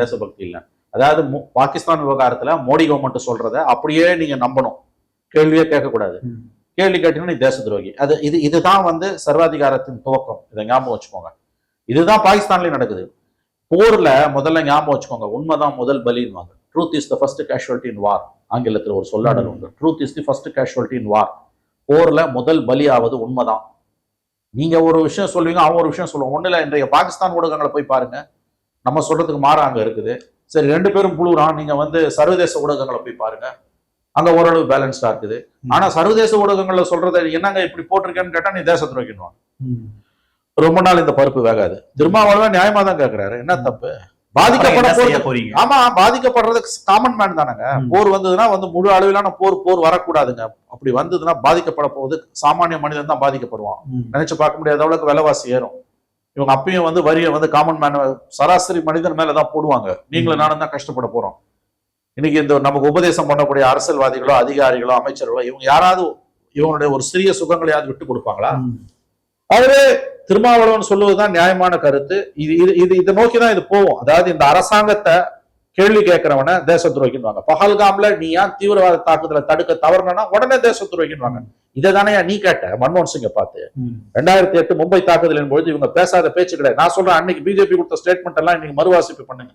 தேசபக்தி இல்லை. அதாவது பாகிஸ்தான் விவகாரத்துல மோடி கவர்மெண்ட் சொல்றத அப்படியே நீங்க நம்பணும். கேள்வியே கேட்கக்கூடாது. கேள்வி கேட்டீங்கன்னா நீ தேச துரோகி அது இது இதுதான் வந்து சர்வாதிகாரத்தின் துவக்கம். இதை ஞாபகம் வச்சுக்கோங்க. இதுதான் பாகிஸ்தான்லயும் நடக்குது. போர்ல முதல்ல ஞாபகம் வச்சுக்கோங்க. உண்மைதான் முதல் பலின்வாங்க. Truth is the first casualty in war ஆங்கிலத்தில் ஒரு சொல்லாடல் உண்டு. Truth is the first casualty in war போர்ல முதல் பலியாவது உண்மைதான். நீங்க ஒரு விஷயம் சொல்லுவீங்க அவன் ஒரு விஷயம் சொல்லுவான் ஒண்ணுல இன்றைய பாகிஸ்தான் ஊடகங்களை போய் பாருங்க. நம்ம சொல்றதுக்கு மாறா அங்க இருக்குது. சரி ரெண்டு பேரும் புழுறான் நீங்க வந்து சர்வதேச ஊடகங்களை போய் பாருங்க. அங்க ஓரளவு பேலன்ஸ்டா இருக்குது. ஆனா சர்வதேச ஊடகங்கள்ல சொல்றத என்னங்க இப்படி போட்டிருக்கேன்னு கேட்டா நீ தேச துரோகின்வான் ம். ரொம்ப நாள் இந்த பருப்பு வேகாது. திருமாவளவன் நியாயமா தான் கேக்குறாரு. என்ன தப்பு? பாதிக்கப்பட போறீங்க? ஆமா பாதிக்கப்படுறதுக்கு காமன் மேன் தானங்க. போர் வந்ததுன்னா வந்து முழு அளவிலான போர் போர் வரக்கூடாதுங்க. அப்படி வந்ததுன்னா பாதிக்கப்பட போகுது சாமானிய மனிதன் தான் பாதிக்கப்படுவான். நினைச்சு பார்க்க முடியாத அளவுக்கு விலைவாசி ஏறும். இவங்க அப்பயும் வந்து வரியை வந்து காமன் மேன் சராசரி மனிதன் மேலதான் போடுவாங்க. நீங்களும் நானும் தான் கஷ்டப்பட போறோம். இன்னைக்கு இந்த நமக்கு உபதேசம் பண்ணக்கூடிய அரசியல்வாதிகளோ அதிகாரிகளோ அமைச்சர்களோ இவங்க யாராவது இவங்களுடைய ஒரு சிறிய சுகங்களையாவது விட்டு கொடுப்பாங்களா. ஆகவே திருமாவளவன் சொல்லுவதுதான் நியாயமான கருத்து. இது இது இது இதை நோக்கி தான் இது போகும் அதாவது இந்த அரசாங்கத்தை கேள்வி கேட்கிறவன தேச துரோகின்வாங்க பஹல்காம்ல நீ ஏன் தீவிரவாத தாக்குதலை தடுக்க தவறுனா உடனே தேச துரோகின்வாங்க இதை தானே நீ கேட்ட மன்மோகன் சிங்கை பார்த்து. ரெண்டாயிரத்தி எட்டு மும்பை தாக்குதலின் பொழுது இவங்க பேசாத பேச்சு கிடையாது நான் சொல்றேன் அன்னைக்கு பிஜேபி கொடுத்த ஸ்டேட்மெண்ட் எல்லாம் இன்னைக்கு மறுவாசிப்பு பண்ணுங்க